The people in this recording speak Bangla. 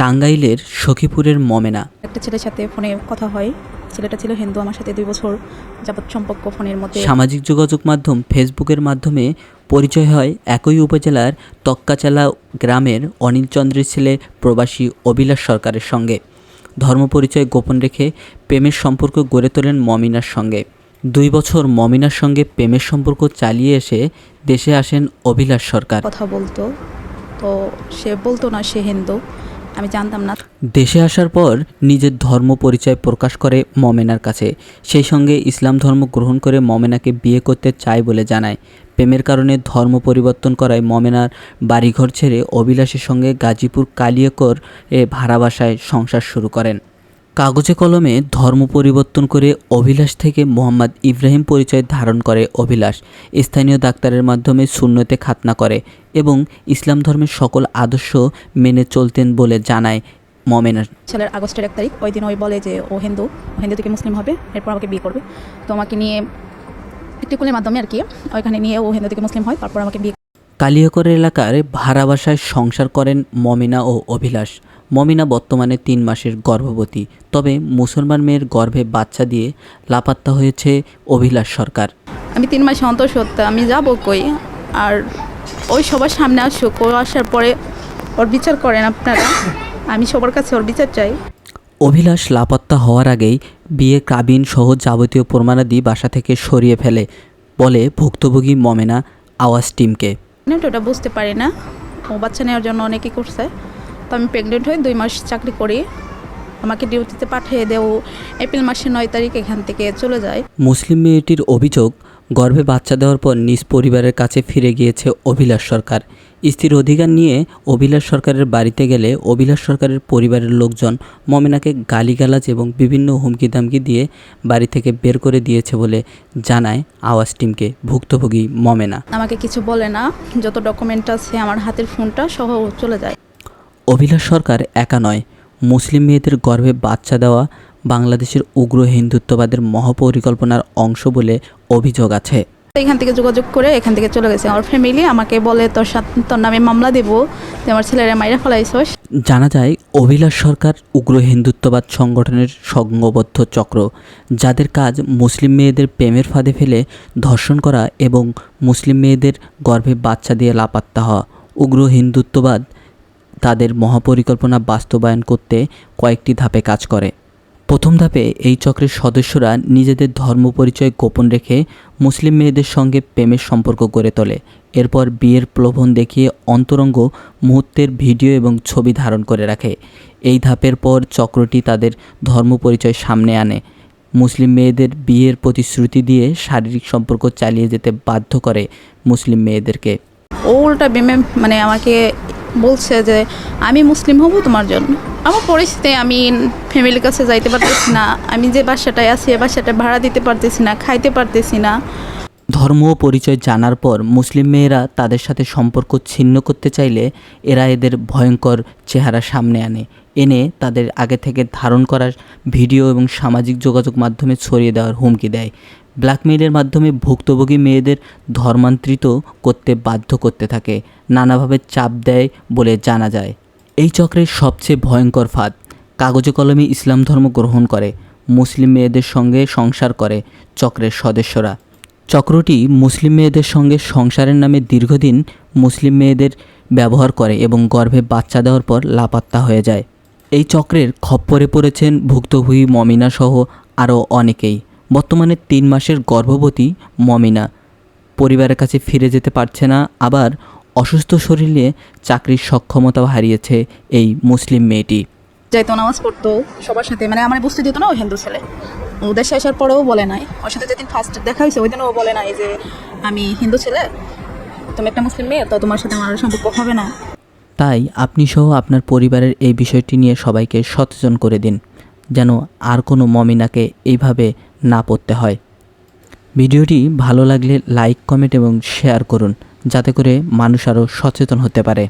টাঙ্গাইলের সখীপুরের মমেনা। একটা ছেলের সাথে ফোনে কথা হয়। ছেলেটা ছিল হিন্দু আমার সাথে দুই বছর যাবত সম্পর্ক ফোনের মধ্যে। সামাজিক যোগাযোগ মাধ্যম ফেসবুকের মাধ্যমে পরিচয় হয় একই উপজেলার তক্কাচালা গ্রামের অনিল চন্দ্রের ছেলে প্রবাসী অবিলাস সরকারের সঙ্গে। ধর্ম পরিচয় গোপন রেখে প্রেমের সম্পর্ক গড়ে তোলেন মমিনার সঙ্গে। দুই বছর মমিনার সঙ্গে প্রেমের সম্পর্ক চালিয়ে এসে দেশে আসেন অভিলাষ সরকার। কথা বলতো। তো সে বলতো না সে হিন্দু। আমি জানতাম না। দেশে আসার পর নিজের ধর্ম পরিচয় প্রকাশ করে মমেনার কাছে। সেই সঙ্গে ইসলাম ধর্ম গ্রহণ করে মমেনাকে বিয়ে করতে চায় বলে জানায়। প্রেমের কারণে ধর্ম পরিবর্তন করায় মমেনার বাড়িঘর ছেড়ে অভিলাষের সঙ্গে গাজীপুর কালিয়াকর এ ভাড়া বাসায় সংসার শুরু করেন। কাগজে কলমে ধর্ম পরিবর্তন করে অভিলাষ থেকে মোহাম্মদ ইব্রাহিম পরিচয় ধারণ করে অভিলাষ। স্থানীয় ডাক্তারের মাধ্যমে শূন্যতে খাতনা করে এবং ইসলাম ধর্মের সকল আদর্শ মেনে চলতেন বলে জানায় মমেনার ছেলের আগস্টের এক তারিখ ওই দিন ওই বলে যে ও হিন্দু হিন্দু থেকে মুসলিম হবে এরপর আমাকে বিয়ে করবে। তো আমাকে নিয়ে একটি কুলের মাধ্যমে আর কি ওইখানে নিয়ে ও হিন্দু থেকে মুসলিম হয় তারপর আমাকে বিয়ে কালিয়াকর এলাকার ভাড়া বাসায় সংসার করেন মমিনা ও অভিলাষ। মমিনা বর্তমানে তিন মাসের গর্ভবতী তবে মুসলমান মেয়ের গর্ভে বাচ্চা দিয়ে লাপাত্তা হয়েছে অভিলাষ সরকার। আমি তিন মাস অন্তর সত্ত্বে আমি যাব কই? আর ওই সবার সামনে আসুক ও আসার পরে ওর বিচার করেন আপনারা। আমি সবার কাছে ওর বিচার চাই। অভিলাষ লাপাত্তা হওয়ার আগেই বিয়ে কাবিন সহ যাবতীয় প্রমাণাদি বাসা থেকে সরিয়ে ফেলে বলে ভুক্তভোগী মমেনা আওয়াজ টিমকে। ওটা বুঝতে পারি না। ও বাচ্চা নেওয়ার জন্য অনেকে করছে। তো আমি প্রেগনেন্ট হয়ে দুই মাস চাকরি করি। আমাকে ডিউটিতে পাঠিয়ে দেও এপ্রিল মাসের নয় তারিখ এখান থেকে চলে যায়। মুসলিম মেয়েটির অভিযোগ গর্ভে বাচ্চা দেওয়ার পর নিজ পরিবারের কাছে ফিরে গিয়েছে অভিলাষ সরকার। স্ত্রীর অধিকার নিয়ে অভিলাষ সরকারের বাড়িতে গেলে অভিলাষ সরকারের পরিবারের লোকজন মমিনাকে গালিগালাজ এবং বিভিন্ন হুমকি দামকি দিয়ে বাড়ি থেকে বের করে দিয়েছে বলে জানায় আওয়াজ টিমকে। ভুক্তভোগী মমেনা। আমাকে কিছু বলে না যত ডকুমেন্ট আছে আমার হাতের ফোনটা সহ চলে যায়। অভিলাষ সরকার একা নয়। মুসলিম মেয়েদের গর্ভে বাচ্চা দেওয়া বাংলাদেশের উগ্র হিন্দুত্ববাদের মহাপরিকল্পনার অংশ বলে অভিযোগ আছে। এখান থেকে যোগাযোগ করে এখান থেকে চলে গেছে আমার ফ্যামিলি আমাকে বলে তোর তোর নামে মামলা দেবো আমার ছেলেরা মাইরা ফেলাইছস। জানা যায় অভিলাষ সরকার উগ্র হিন্দুত্ববাদ সংগঠনের সংঘবদ্ধ চক্র যাদের কাজ মুসলিম মেয়েদের প্রেমের ফাঁদে ফেলে ধর্ষণ করা এবং মুসলিম মেয়েদের গর্ভে বাচ্চা দিয়ে লাপাত্তা হওয়া। উগ্র হিন্দুত্ববাদ তাদের মহাপরিকল্পনা বাস্তবায়ন করতে কয়েকটি ধাপে কাজ করে। প্রথম ধাপে এই চক্রের সদস্যরা নিজেদের ধর্ম পরিচয় গোপন রেখে মুসলিম মেয়েদের সঙ্গে প্রেমের সম্পর্ক গড়ে তোলে। এরপর বিয়ের প্রলোভন দেখিয়ে অন্তরঙ্গ মুহূর্তের ভিডিও এবং ছবি ধারণ করে রাখে। এই ধাপের পর চক্রটি তাদের ধর্ম পরিচয় সামনে আনে। মুসলিম মেয়েদের বিয়ের প্রতিশ্রুতি দিয়ে শারীরিক সম্পর্ক চালিয়ে যেতে বাধ্য করে মুসলিম মেয়েদেরকে। ও উল্টা বেমে মানে আমাকে বলছে যে, আমি মুসলিম হব তোমার জন্য। আমার পরিস্থিতি, আমি ফ্যামিলির কাছে যাইতে পারতেছি না, আমি যে বাসাটায় আছি, এ বাসাটা ভাড়া দিতে পারতেছি না, খাইতে পারতেছি না। ধর্ম ও পরিচয় জানার পর মুসলিম মেয়েরা তাদের সাথে সম্পর্ক ছিন্ন করতে চাইলে এরা এদের ভয়ঙ্কর চেহারা সামনে আনে। এনে তাদের আগে থেকে ধারণ করার ভিডিও এবং সামাজিক যোগাযোগ মাধ্যমে ছড়িয়ে দেওয়ার হুমকি দেয়। ব্ল্যাকমেইলের মাধ্যমে ভুক্তভোগী মেয়েদের ধর্মান্তরিত করতে বাধ্য করতে থাকে, নানাভাবে চাপ দেয় বলে জানা যায়। এই চক্রের সবচেয়ে ভয়ঙ্কর ফাঁদ, কাগজে কলমে ইসলাম ধর্ম গ্রহণ করে, মুসলিম মেয়েদের সঙ্গে সংসার করে চক্রের সদস্যরা। চক্রটি মুসলিম মেয়েদের সঙ্গে সংসারের নামে দীর্ঘদিন মুসলিম মেয়েদের ব্যবহার করে এবং গর্ভে বাচ্চা দেওয়ার পর লাপাত্তা হয়ে যায়। এই চক্রের খপ্পরে পড়েছেন ভুক্তভোগী মমিনাসহ আরও অনেকেই। বর্তমানে তিন মাসের গর্ভবতী মমিনা। পরিবারের কাছে ফিরে যেতে পারছে না আবার অসুস্থ শরীরে চাকরির সক্ষমতাও হারিয়েছে এই মুসলিম মেয়েটি। যাইতো নামাজ পড়তো সবার সাথে মানে আমার বুঝতে দিত না ও হিন্দু ছেলে। ও দেশে আসার পরেও বলে নাই। ওর সাথে যেদিন ফার্স্ট দেখা হয়েছে ওই দিন ও বলে নাই যে আমি হিন্দু ছেলে তুমি একটা মুসলিম মেয়ে তো তোমার সাথে আমার সম্পর্ক হবে না। তাই আপনি সহ আপনার পরিবারের এই বিষয়টি নিয়ে সবাইকে সচেতন করে দিন যেন আর কোনো মমিনাকে এইভাবে না পড়তে হয়। ভিডিওটি ভালো লাগলে লাইক, কমেন্ট এবং শেয়ার করুন, যাতে করে মানুষ আরও সচেতন হতে পারে।